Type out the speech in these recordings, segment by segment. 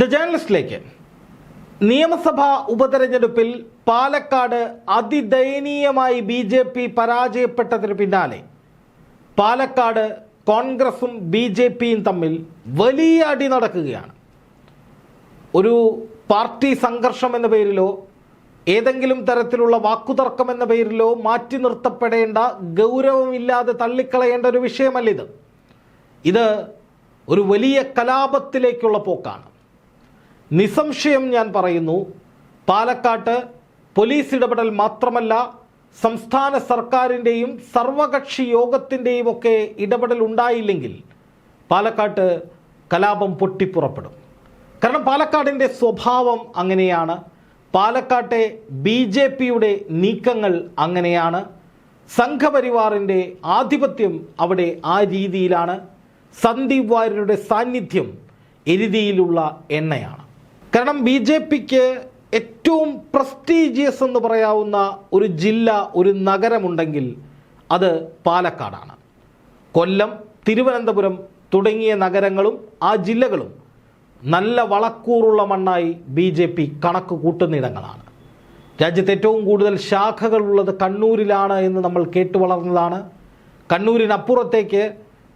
The ജേണലിസ്റ്റിലേക്ക് നിയമസഭാ ഉപതെരഞ്ഞെടുപ്പിൽ പാലക്കാട് അതിദയനീയമായി ബി ജെ പി പരാജയപ്പെട്ടതിന് പിന്നാലെ പാലക്കാട് കോൺഗ്രസും ബി ജെ പിയും തമ്മിൽ വലിയ അടി നടക്കുകയാണ്. ഒരു പാർട്ടി സംഘർഷം എന്ന പേരിലോ ഏതെങ്കിലും തരത്തിലുള്ള വാക്കുതർക്കം എന്ന പേരിലോ മാറ്റി നിർത്തപ്പെടേണ്ട ഗൗരവമില്ലാതെ തള്ളിക്കളയേണ്ട ഒരു വിഷയമല്ലിത്. ഇത് ഒരു വലിയ കലാപത്തിലേക്കുള്ള പോക്കാണ്. നിസ്സംശയം ഞാൻ പറയുന്നു പാലക്കാട്ട് പോലീസ് ഇടപെടൽ മാത്രമല്ല സംസ്ഥാന സർക്കാരിന്റെയും സർവകക്ഷി യോഗത്തിന്റെയും ഒക്കെ ഇടപെടൽ ഉണ്ടായില്ലെങ്കിൽ പാലക്കാട്ട് കലാപം പൊട്ടിപ്പുറപ്പെടും. കാരണം പാലക്കാടിന്റെ സ്വഭാവം അങ്ങനെയാണ്. പാലക്കാട്ടെ ബി ജെ പിയുടെ നീക്കങ്ങൾ അങ്ങനെയാണ്. സംഘപരിവാറിന്റെ ആധിപത്യം അവിടെ ആ രീതിയിലാണ്. സന്ദീപ് വാര്യരുടെ സാന്നിധ്യം എരുതിയിലുള്ള എണ്ണയാണ്. കാരണം ബി ജെ പിക്ക് ഏറ്റവും പ്രസ്റ്റീജിയസ് എന്ന് പറയാവുന്ന ഒരു ജില്ല ഒരു നഗരമുണ്ടെങ്കിൽ അത് പാലക്കാടാണ്. കൊല്ലം തിരുവനന്തപുരം തുടങ്ങിയ നഗരങ്ങളും ആ ജില്ലകളും നല്ല വളക്കൂറുള്ള മണ്ണായി ബി ജെ പി കണക്ക് കൂട്ടുന്നിടങ്ങളാണ് രാജ്യത്ത് ഏറ്റവും കൂടുതൽ ശാഖകളുള്ളത് കണ്ണൂരിലാണ് എന്ന് നമ്മൾ കേട്ടു വളർന്നതാണ്. കണ്ണൂരിനപ്പുറത്തേക്ക്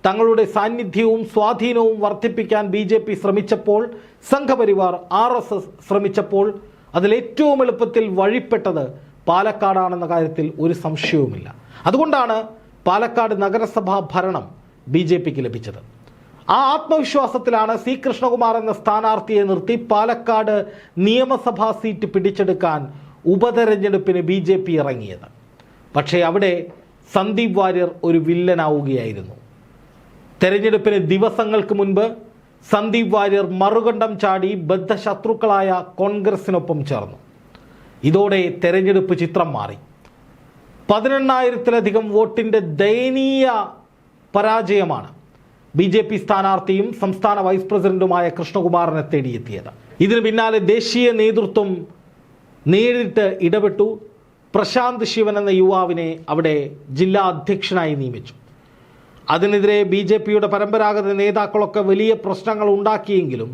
തങ്ങളുടെ സാന്നിധ്യവും സ്വാധീനവും വർദ്ധിപ്പിക്കാൻ ബി ജെ പി ശ്രമിച്ചപ്പോൾ സംഘപരിവാർ ആർ എസ് എസ് ശ്രമിച്ചപ്പോൾ അതിലേറ്റവും എളുപ്പത്തിൽ വഴിപ്പെട്ടത് പാലക്കാടാണെന്ന കാര്യത്തിൽ ഒരു സംശയവുമില്ല. അതുകൊണ്ടാണ് പാലക്കാട് നഗരസഭാ ഭരണം ബി ജെ പിക്ക് ലഭിച്ചത്. ആ ആത്മവിശ്വാസത്തിലാണ് സി കൃഷ്ണകുമാർ എന്ന സ്ഥാനാർത്ഥിയെ നിർത്തി പാലക്കാട് നിയമസഭാ സീറ്റ് പിടിച്ചെടുക്കാൻ ഉപതെരഞ്ഞെടുപ്പിന് ബി ജെ പി ഇറങ്ങിയത്. പക്ഷേ അവിടെ സന്ദീപ് വാര്യർ ഒരു വില്ലനാവുകയായിരുന്നു. തെരഞ്ഞെടുപ്പിന് ദിവസങ്ങൾക്ക് മുൻപ് സന്ദീപ് വാര്യർ മറുകണ്ഠം ചാടി ബദ്ധശത്രുക്കളായ കോൺഗ്രസിനൊപ്പം ചേർന്നു. ഇതോടെ തെരഞ്ഞെടുപ്പ് ചിത്രം മാറി. പതിനെണ്ണായിരത്തിലധികം വോട്ടിന്റെ ദയനീയ പരാജയമാണ് ബി ജെ പി സ്ഥാനാർത്ഥിയും സംസ്ഥാന വൈസ് പ്രസിഡന്റുമായ കൃഷ്ണകുമാറിനെ തേടിയെത്തിയത്. ഇതിനു പിന്നാലെ ദേശീയ നേതൃത്വം നേരിട്ട് ഇടപെട്ടു. പ്രശാന്ത് ശിവൻ എന്ന യുവാവിനെ അവിടെ ജില്ലാ അധ്യക്ഷനായി നിയമിച്ചു. അതിനെതിരെ ബി ജെ പിയുടെ പരമ്പരാഗത നേതാക്കളൊക്കെ വലിയ പ്രശ്നങ്ങൾ ഉണ്ടാക്കിയെങ്കിലും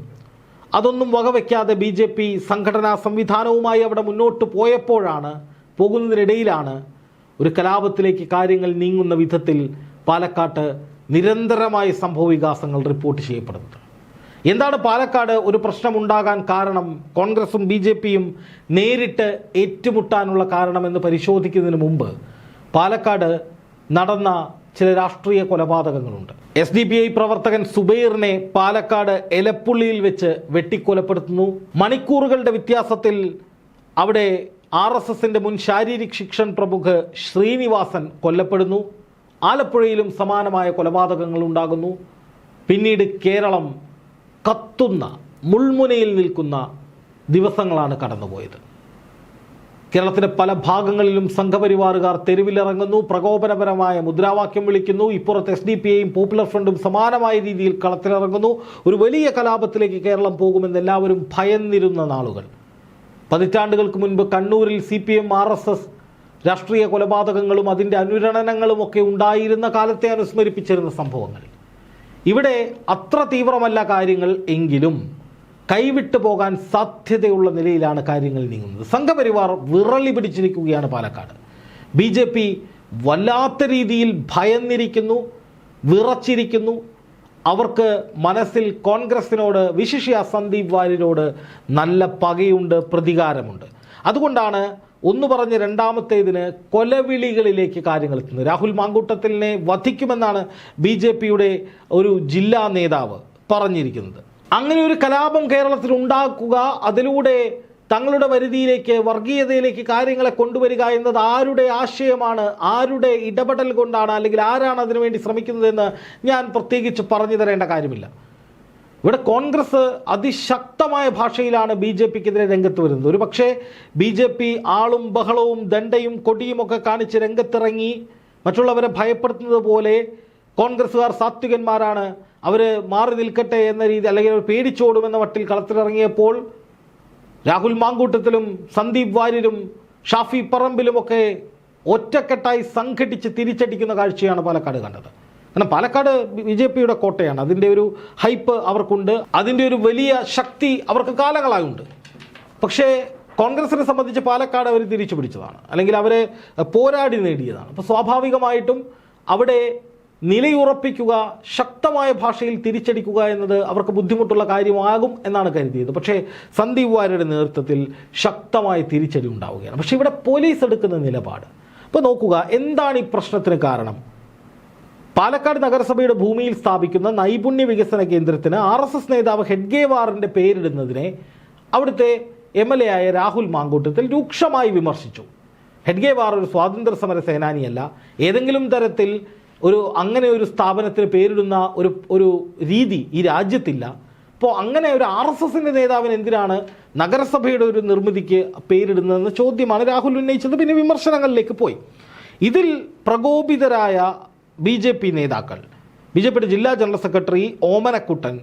അതൊന്നും വകവയ്ക്കാതെ ബി ജെ പി സംഘടനാ സംവിധാനവുമായി അവിടെ മുന്നോട്ട് പോയപ്പോഴാണ് പോകുന്നതിനിടയിലാണ് ഒരു കലാപത്തിലേക്ക് കാര്യങ്ങൾ നീങ്ങുന്ന വിധത്തിൽ പാലക്കാട്ട് നിരന്തരമായ സംഭവ വികാസങ്ങൾ റിപ്പോർട്ട് ചെയ്യപ്പെടുന്നത്. എന്താണ് പാലക്കാട് ഒരു പ്രശ്നമുണ്ടാകാൻ കാരണം? കോൺഗ്രസും ബി ജെ പിയും നേരിട്ട് ഏറ്റുമുട്ടാനുള്ള കാരണമെന്ന് പരിശോധിക്കുന്നതിന് മുമ്പ് പാലക്കാട് നടന്ന ചില രാഷ്ട്രീയ കൊലപാതകങ്ങളുണ്ട്. എസ് ഡി പി ഐ പ്രവർത്തകൻ സുബൈറിനെ പാലക്കാട് എലപ്പുള്ളിയിൽ വെച്ച് വെട്ടിക്കൊലപ്പെടുത്തുന്നു. മണിക്കൂറുകളുടെ വ്യത്യാസത്തിൽ അവിടെ ആർ എസ് എസിന്റെ മുൻ ശാരീരിക് ശിക്ഷൻ പ്രമുഖ് ശ്രീനിവാസൻ കൊല്ലപ്പെടുന്നു. ആലപ്പുഴയിലും സമാനമായ കൊലപാതകങ്ങൾ ഉണ്ടാകുന്നു. പിന്നീട് കേരളം കത്തുന്ന മുൾമുനയിൽ നിൽക്കുന്ന ദിവസങ്ങളാണ് കടന്നുപോയത്. കേരളത്തിലെ പല ഭാഗങ്ങളിലും സംഘപരിവാറുകാർ തെരുവിലിറങ്ങുന്നു പ്രകോപനപരമായ മുദ്രാവാക്യം വിളിക്കുന്നു ഇപ്പുറത്ത് എസ് ഡി പി ഐയും പോപ്പുലർ ഫ്രണ്ടും സമാനമായ രീതിയിൽ കളത്തിലിറങ്ങുന്നു. ഒരു വലിയ കലാപത്തിലേക്ക് കേരളം പോകുമെന്ന് എല്ലാവരും ഭയന്നിരുന്ന നാളുകൾ. പതിറ്റാണ്ടുകൾക്ക് മുൻപ് കണ്ണൂരിൽ C P M R S S രാഷ്ട്രീയ കൊലപാതകങ്ങളും അതിന്റെ അനുരണനങ്ങളും ഒക്കെ ഉണ്ടായിരുന്ന കാലത്തെ അനുസ്മരിപ്പിച്ചിരുന്ന സംഭവങ്ങൾ. ഇവിടെ അത്ര തീവ്രമല്ല കാര്യങ്ങൾ എങ്കിലും കൈവിട്ടു പോകാൻ സാധ്യതയുള്ള നിലയിലാണ് കാര്യങ്ങൾ നീങ്ങുന്നത്. സംഘപരിവാർ വിറളി പിടിച്ചിരിക്കുകയാണ് പാലക്കാട്. ബി ജെ പി വല്ലാത്ത രീതിയിൽ ഭയന്നിരിക്കുന്നു വിറച്ചിരിക്കുന്നു. അവർക്ക് മനസ്സിൽ കോൺഗ്രസിനോട് വിശിഷ്യ സന്ദീപ് വാര്യരോട് നല്ല പകയുണ്ട് പ്രതികാരമുണ്ട്. അതുകൊണ്ടാണ് ഒന്ന് പറഞ്ഞ് രണ്ടാമത്തേതിന് കൊലവിളികളിലേക്ക് കാര്യങ്ങൾ എത്തുന്നത്. രാഹുൽ മാങ്കൂട്ടത്തിലിനെ വധിക്കുമെന്നാണ് ബി ഒരു ജില്ലാ നേതാവ് പറഞ്ഞിരിക്കുന്നത്. അങ്ങനെ ഒരു കലാപം കേരളത്തിൽ ഉണ്ടാക്കുക അതിലൂടെ തങ്ങളുടെ വരുതിയിലേക്ക് വർഗീയതയിലേക്ക് കാര്യങ്ങളെ കൊണ്ടുവരിക എന്നത് ആരുടെ ആശയമാണ് ആരുടെ ഇടപെടൽ കൊണ്ടാണ് അല്ലെങ്കിൽ ആരാണ് അതിനുവേണ്ടി ശ്രമിക്കുന്നതെന്ന് ഞാൻ പ്രത്യേകിച്ച് പറഞ്ഞു തരേണ്ട കാര്യമില്ല. ഇവിടെ കോൺഗ്രസ് അതിശക്തമായ ഭാഷയിലാണ് ബി ജെ പിക്കെതിരെ രംഗത്ത് വരുന്നത്. ഒരു പക്ഷേ ബി ജെ പി ആളും ബഹളവും ദണ്ഡയും കൊടിയുമൊക്കെ കാണിച്ച് രംഗത്തിറങ്ങി മറ്റുള്ളവരെ ഭയപ്പെടുത്തുന്നത് പോലെ കോൺഗ്രസ്സുകാർ സാത്വികന്മാരാണ്. അവർ മാറി നിൽക്കട്ടെ എന്ന രീതി അല്ലെങ്കിൽ അവർ പേടിച്ചോടുമെന്ന മട്ടിൽ കളത്തിലിറങ്ങിയപ്പോൾ രാഹുൽ മാങ്കൂട്ടത്തിലും സന്ദീപ് വാര്യരും ഷാഫി പറമ്പിലുമൊക്കെ ഒറ്റക്കെട്ടായി സംഘടിച്ച് തിരിച്ചടിക്കുന്ന കാഴ്ചയാണ് പാലക്കാട് കണ്ടത്. കാരണം പാലക്കാട് ബി ജെ പിയുടെ കോട്ടയാണ്. അതിന്റെ ഒരു ഹൈപ്പ് അവർക്കുണ്ട്. അതിന്റെ ഒരു വലിയ ശക്തി അവർക്ക് കാലങ്ങളായുണ്ട്. പക്ഷേ കോൺഗ്രസിനെ സംബന്ധിച്ച് പാലക്കാട് അവർ തിരിച്ചു പിടിച്ചതാണ് അല്ലെങ്കിൽ അവരെ പോരാടി നേടിയതാണ്. അപ്പോൾ സ്വാഭാവികമായിട്ടും അവിടെ നിലയുറപ്പിക്കുക ശക്തമായ ഭാഷയിൽ തിരിച്ചടിക്കുക എന്നത് അവർക്ക് ബുദ്ധിമുട്ടുള്ള കാര്യമാകും എന്നാണ് കരുതിയത്. പക്ഷേ സന്ദീപ് വാര്യയുടെ നേതൃത്വത്തിൽ ശക്തമായ തിരിച്ചടി ഉണ്ടാവുകയാണ്. പക്ഷേ ഇവിടെ പോലീസ് എടുക്കുന്ന നിലപാട്. ഇപ്പോൾ നോക്കുക എന്താണ് ഈ പ്രശ്നത്തിന് കാരണം? പാലക്കാട് നഗരസഭയുടെ ഭൂമിയിൽ സ്ഥാപിക്കുന്ന നൈപുണ്യ വികസന കേന്ദ്രത്തിന് ആർ എസ് എസ് നേതാവ് ഹെഡ്ഗേവാറിന്റെ പേരിടുന്നതിനെ അവിടുത്തെ എം എൽ എ ആയ രാഹുൽ മാങ്കൂട്ടത്തിൽ രൂക്ഷമായി വിമർശിച്ചു. ഹെഡ്ഗേവാർ ഒരു സ്വാതന്ത്ര്യ സമര സേനാനിയല്ല. ഏതെങ്കിലും തരത്തിൽ ഒരു അങ്ങനെ ഒരു സ്ഥാപനത്തിന് പേരിടുന്ന ഒരു ഒരു രീതി ഈ രാജ്യത്തില്ല. അപ്പോൾ അങ്ങനെ ഒരു ആർ എസ് എസിന്റെ നേതാവിന് എന്തിനാണ് നഗരസഭയുടെ ഒരു നിർമ്മിതിക്ക് പേരിടുന്നതെന്ന ചോദ്യമാണ് രാഹുൽ ഉന്നയിച്ചത്. പിന്നെ വിമർശനങ്ങളിലേക്ക് പോയി. ഇതിൽ പ്രകോപിതരായ ബി ജെ പി നേതാക്കൾ ബി ജെ പിയുടെ ജില്ലാ ജനറൽ സെക്രട്ടറി ഓമനക്കുട്ടൻ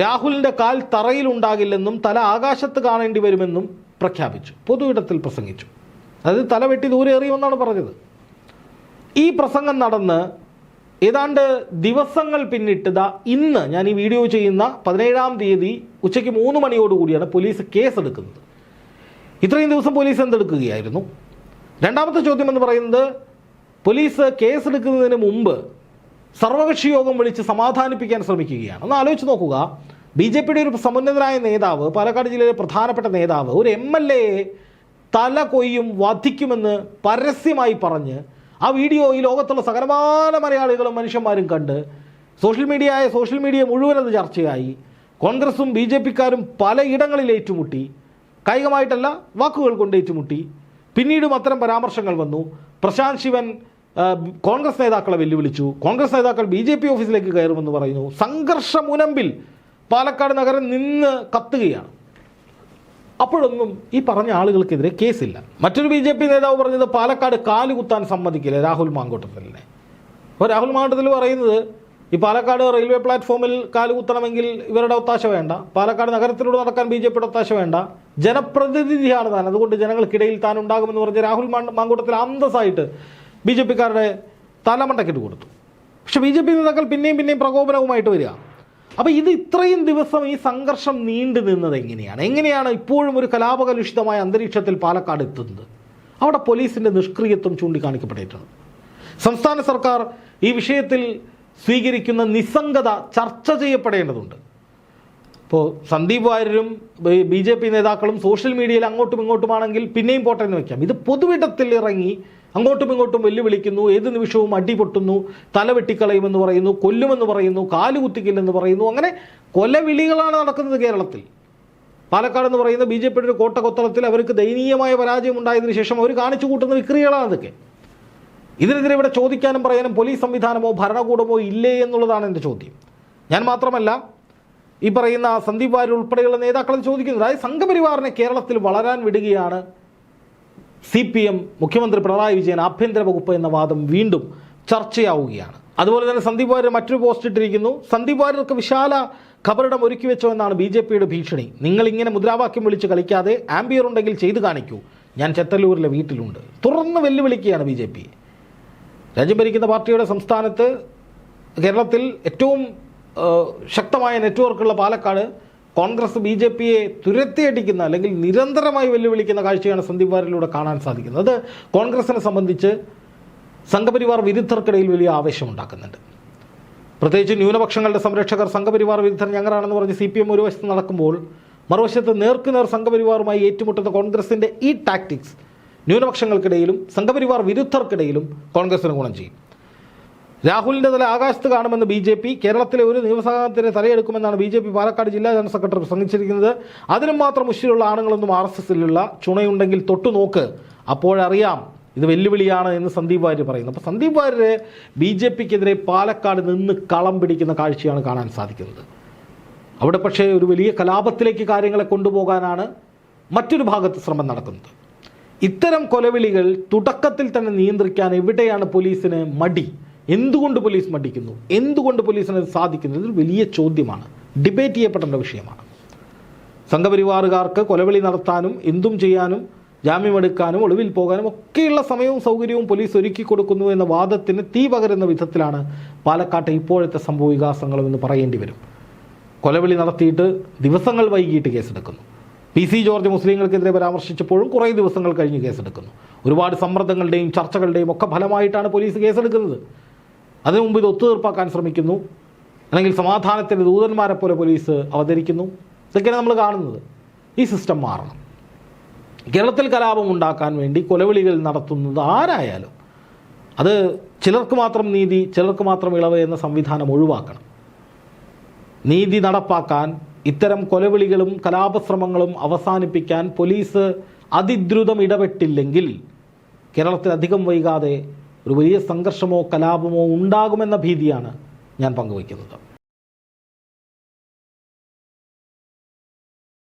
രാഹുലിന്റെ കാൽ തറയിലുണ്ടാകില്ലെന്നും തല ആകാശത്ത് കാണേണ്ടി വരുമെന്നും പ്രഖ്യാപിച്ചു. പൊതുയിടത്തിൽ പ്രസംഗിച്ചു. അതായത് തല വെട്ടി ദൂരെ എറിയുമെന്നാണ് പറഞ്ഞത്. ഈ പ്രസംഗം നടന്ന് ഏതാണ്ട് ദിവസങ്ങൾ പിന്നിട്ട് ദാ ഇന്ന് ഞാൻ ഈ വീഡിയോ ചെയ്യുന്ന പതിനേഴാം തീയതി ഉച്ചയ്ക്ക് മൂന്ന് മണിയോടുകൂടിയാണ് പോലീസ് കേസെടുക്കുന്നത്. ഇത്രയും ദിവസം പോലീസ് എന്തെടുക്കുകയായിരുന്നു? രണ്ടാമത്തെ ചോദ്യം എന്ന് പറയുന്നത് പോലീസ് കേസെടുക്കുന്നതിന് മുമ്പ് സർവകക്ഷി യോഗം വിളിച്ച് സമാധാനിപ്പിക്കാൻ ശ്രമിക്കുകയാണ്. ഒന്ന് ആലോചിച്ച് നോക്കുക. ബി ജെ പിയുടെ ഒരു സമുന്നതനായ നേതാവ് പാലക്കാട് ജില്ലയിലെ പ്രധാനപ്പെട്ട നേതാവ് ഒരു എം എൽ എയെ തല കൊയ്യും വധിക്കുമെന്ന് പരസ്യമായി പറഞ്ഞ് ആ വീഡിയോ ഈ ലോകത്തുള്ള സകലമാന മലയാളികളും മനുഷ്യന്മാരും കണ്ട് സോഷ്യൽ മീഡിയ ആയ സോഷ്യൽ മീഡിയ മുഴുവൻ അത് ചർച്ചയായി. കോൺഗ്രസും ബി ജെ പിക്കാരും പലയിടങ്ങളിൽ ഏറ്റുമുട്ടി. കായികമായിട്ടല്ല വാക്കുകൾ കൊണ്ട് ഏറ്റുമുട്ടി. പിന്നീടും അത്തരം പരാമർശങ്ങൾ വന്നു. പ്രശാന്ത് ശിവൻ കോൺഗ്രസ് നേതാക്കളെ വെല്ലുവിളിച്ചു. കോൺഗ്രസ് നേതാക്കൾ ബി ജെ പി ഓഫീസിലേക്ക് കയറുമെന്ന് പറയുന്നു. സംഘർഷമുനമ്പിൽ പാലക്കാട് നഗരം നിന്ന് കത്തുകയാണ്. അപ്പോഴൊന്നും ഈ പറഞ്ഞ ആളുകൾക്കെതിരെ കേസില്ല. മറ്റൊരു ബി ജെ പി നേതാവ് പറഞ്ഞത് പാലക്കാട് കാലുകുത്താൻ സമ്മതിക്കില്ല രാഹുൽ മാങ്കോട്ടത്തലിനെ. അപ്പോൾ രാഹുൽ മാങ്കോട്ടത്തിൽ പറയുന്നത് ഈ പാലക്കാട് റെയിൽവേ പ്ലാറ്റ്ഫോമിൽ കാലുകുത്തണമെങ്കിൽ ഇവരുടെ ഒത്താശ വേണ്ട പാലക്കാട് നഗരത്തിലൂടെ നടക്കാൻ ബി ജെ പിയുടെ ഒത്താശ വേണ്ട ജനപ്രതിനിധിയാണ് താൻ. അതുകൊണ്ട് ജനങ്ങൾക്കിടയിൽ താൻ ഉണ്ടാകുമെന്ന് പറഞ്ഞ് രാഹുൽ മാങ്കൂട്ടത്തിൽ അന്തസ്സായിട്ട് ബി ജെ പിക്കാരുടെ തലമണ്ടക്കിട്ട് കൊടുത്തു. പക്ഷെ ബി ജെ പി നേതാക്കൾ പിന്നെയും പിന്നെയും പ്രകോപനവുമായിട്ട് വരിക. അപ്പോൾ ഇത് ഇത്രയും ദിവസം ഈ സംഘർഷം നീണ്ടു നിന്നത് എങ്ങനെയാണ്? എങ്ങനെയാണ് ഇപ്പോഴും ഒരു കലാപകലുഷിതമായ അന്തരീക്ഷത്തിൽ പാലക്കാട് എത്തുന്നത്? അവിടെ പോലീസിന്റെ നിഷ്ക്രിയത്വം ചൂണ്ടിക്കാണിക്കപ്പെട്ടിട്ടുണ്ട്. സംസ്ഥാന സർക്കാർ ഈ വിഷയത്തിൽ സ്വീകരിക്കുന്ന നിസ്സംഗത ചർച്ച ചെയ്യപ്പെടേണ്ടതുണ്ട്. ഇപ്പോൾ സന്ദീപ് വാര്യരും ബി ജെ പി നേതാക്കളും സോഷ്യൽ മീഡിയയിൽ അങ്ങോട്ടും ഇങ്ങോട്ടുമാണെങ്കിൽ പിന്നെയും പോട്ടെന്ന് വയ്ക്കാം ഇത് പൊതുവിടത്തിൽ ഇറങ്ങി അങ്ങോട്ടും ഇങ്ങോട്ടും വെല്ലുവിളിക്കുന്നു ഏത് നിമിഷവും അടി പൊട്ടുന്നു തല വെട്ടിക്കളയുമെന്ന് പറയുന്നു കൊല്ലുമെന്ന് പറയുന്നു കാൽ കുത്തിക്കില്ലെന്ന് പറയുന്നു. അങ്ങനെ കൊലവിളികളാണ് നടക്കുന്നത് കേരളത്തിൽ. പാലക്കാട് എന്ന് പറയുന്ന ബി ജെ പിയുടെ കോട്ട കൊത്തളത്തിൽ അവർക്ക് ദയനീയമായ പരാജയം ഉണ്ടായതിനു ശേഷം അവർ കാണിച്ചു കൂട്ടുന്ന വിക്രികളാണ് അതൊക്കെ. ഇതിനെതിരെ ഇവിടെ ചോദിക്കാനും പറയാനും പോലീസ് സംവിധാനമോ ഭരണകൂടമോ ഇല്ലേ എന്നുള്ളതാണ് എന്റെ ചോദ്യം. ഞാൻ മാത്രമല്ല ഈ പറയുന്ന സന്ദീപ് വാര്യർ ഉൾപ്പെടെയുള്ള നേതാക്കളും ചോദിക്കുന്നത് അതായത് സംഘപരിവാറിനെ കേരളത്തിൽ വളരാൻ വിടുകയാണ് സി പി എം മുഖ്യമന്ത്രി പിണറായി വിജയൻ ആഭ്യന്തര വകുപ്പ് എന്ന വാദം വീണ്ടും ചർച്ചയാവുകയാണ്. അതുപോലെ തന്നെ സന്ദീപ് വാര്യർ മറ്റൊരു പോസ്റ്റ് ഇട്ടിരിക്കുന്നു. സന്ദീപ് വാര്യർക്ക് വിശാല ഖബറിടം ഒരുക്കി വെച്ചോ എന്നാണ് ബി ജെ പിയുടെ ഭീഷണി. നിങ്ങളിങ്ങനെ മുദ്രാവാക്യം വിളിച്ച് കളിക്കാതെ ആംബിയർ ഉണ്ടെങ്കിൽ ചെയ്തു കാണിക്കൂ. ഞാൻ ചെത്തല്ലൂരിലെ വീട്ടിലുണ്ട്. തുറന്ന് വെല്ലുവിളിക്കുകയാണ് ബി ജെ പി. രാജ്യം ഭരിക്കുന്ന പാർട്ടിയുടെ സംസ്ഥാനത്ത് കേരളത്തിൽ ഏറ്റവും ശക്തമായ നെറ്റ്വർക്കുള്ള പാലക്കാട് കോൺഗ്രസ് ബി ജെ പിയെ തുരത്തിയടിക്കുന്ന അല്ലെങ്കിൽ നിരന്തരമായി വെല്ലുവിളിക്കുന്ന കാഴ്ചയാണ് സന്ദീപ് വാര്യരിലൂടെ കാണാൻ സാധിക്കുന്നത്. കോൺഗ്രസിനെ സംബന്ധിച്ച് സംഘപരിവാർ വിരുദ്ധർക്കിടയിൽ വലിയ ആവേശം ആവേശമുണ്ടാക്കുന്നുണ്ട്. പ്രത്യേകിച്ച് ന്യൂനപക്ഷങ്ങളുടെ സംരക്ഷകർ സംഘപരിവാർ വിരുദ്ധർ ഞങ്ങളാണെന്ന് പറഞ്ഞ് സി പി എം ഒരു വശത്ത് നടക്കുമ്പോൾ മറുവശത്ത് നേർക്കുനേർ സംഘപരിവാറുമായി ഏറ്റുമുട്ടുന്ന കോൺഗ്രസിന്റെ ഈ ടാക്ടിക്സ് ന്യൂനപക്ഷങ്ങൾക്കിടയിലും സംഘപരിവാർ വിരുദ്ധർക്കിടയിലും കോൺഗ്രസിന് ഗുണം ചെയ്യും. രാഹുലിന്റെ തല ആകാശത്ത് കാണുമെന്ന് ബി ജെ പി. കേരളത്തിലെ ഒരു നിയമസഭാംഗത്തിന് തലയെടുക്കുമെന്നാണ് ബി ജെ പി. പാലക്കാട് ജില്ലാ ജനറൽ സെക്രട്ടറി പ്രസംഗിച്ചിരിക്കുന്നത്. അതിനും മാത്രം മുഷിലുള്ള ആണുങ്ങളൊന്നും ആർ എസ് എസിലുള്ള ചുണയുണ്ടെങ്കിൽ തൊട്ടു നോക്ക് അപ്പോഴറിയാം ഇത് വെല്ലുവിളിയാണ് എന്ന് സന്ദീപ് വാര്യർ പറയുന്നു. അപ്പോൾ സന്ദീപ് വാര്യർ ബി ജെ പിക്കെതിരെ പാലക്കാട് നിന്ന് കളം പിടിക്കുന്ന കാഴ്ചയാണ് കാണാൻ സാധിക്കുന്നത്. അവിടെ പക്ഷേ ഒരു വലിയ കലാപത്തിലേക്ക് കാര്യങ്ങളെ കൊണ്ടുപോകാനാണ് മറ്റൊരു ഭാഗത്ത് ശ്രമം നടക്കുന്നത്. ഇത്തരം കൊലവിളികൾ തുടക്കത്തിൽ തന്നെ നിയന്ത്രിക്കാൻ എവിടെയാണ് പോലീസിന് മടി? എന്തുകൊണ്ട് പോലീസ് മടിക്കുന്നു? എന്തുകൊണ്ട് പോലീസിന് സാധിക്കുന്നു? ഇതൊരു വലിയ ചോദ്യമാണ്. ഡിബേറ്റ് ചെയ്യപ്പെടേണ്ട വിഷയമാണ്. സംഘപരിവാറുകാർക്ക് കൊലവിളി നടത്താനും എന്തും ചെയ്യാനും ജാമ്യമെടുക്കാനും ഒളിവിൽ പോകാനും ഒക്കെയുള്ള സമയവും സൗകര്യവും പോലീസ് ഒരുക്കി കൊടുക്കുന്നു എന്ന വാദത്തിന് തീ പകരുന്ന വിധത്തിലാണ് പാലക്കാട്ടെ ഇപ്പോഴത്തെ സംഭവ വികാസങ്ങളും എന്ന് പറയേണ്ടി വരും. കൊലവിളി നടത്തിയിട്ട് ദിവസങ്ങൾ വൈകിട്ട് കേസെടുക്കുന്നു. പി സി ജോർജ് മുസ്ലിങ്ങൾക്കെതിരെ പരാമർശിച്ചപ്പോഴും കുറേ ദിവസങ്ങൾ കഴിഞ്ഞ് കേസെടുക്കുന്നു. ഒരുപാട് സമ്മർദ്ദങ്ങളുടെയും ചർച്ചകളുടെയും ഒക്കെ ഫലമായിട്ടാണ് പോലീസ് കേസെടുക്കുന്നത്. അതിനു മുമ്പ് ഇത് ഒത്തുതീർപ്പാക്കാൻ ശ്രമിക്കുന്നു. അല്ലെങ്കിൽ സമാധാനത്തിന്റെ ദൂതന്മാരെ പോലെ പോലീസ് അവതരിക്കുന്നു. ഇതൊക്കെയാണ് നമ്മൾ കാണുന്നത്. ഈ സിസ്റ്റം മാറണം. കേരളത്തിൽ കലാപം ഉണ്ടാക്കാൻ വേണ്ടി കൊലവിളികൾ നടത്തുന്നത് ആരായാലും അത് ചിലർക്ക് മാത്രം നീതി ചിലർക്ക് മാത്രം ഇളവ് എന്ന സംവിധാനം ഒഴിവാക്കണം. നീതി നടപ്പാക്കാൻ ഇത്തരം കൊലവിളികളും കലാപശ്രമങ്ങളും അവസാനിപ്പിക്കാൻ പോലീസ് അതിദ്രുതം ഇടപെട്ടില്ലെങ്കിൽ കേരളത്തിൽ അധികം വൈകാതെ ഒരു വലിയ സംഘർഷമോ കലാപമോ ഉണ്ടാകുമെന്ന ഭീതിയാണ് ഞാൻ പങ്കുവയ്ക്കുന്നത്.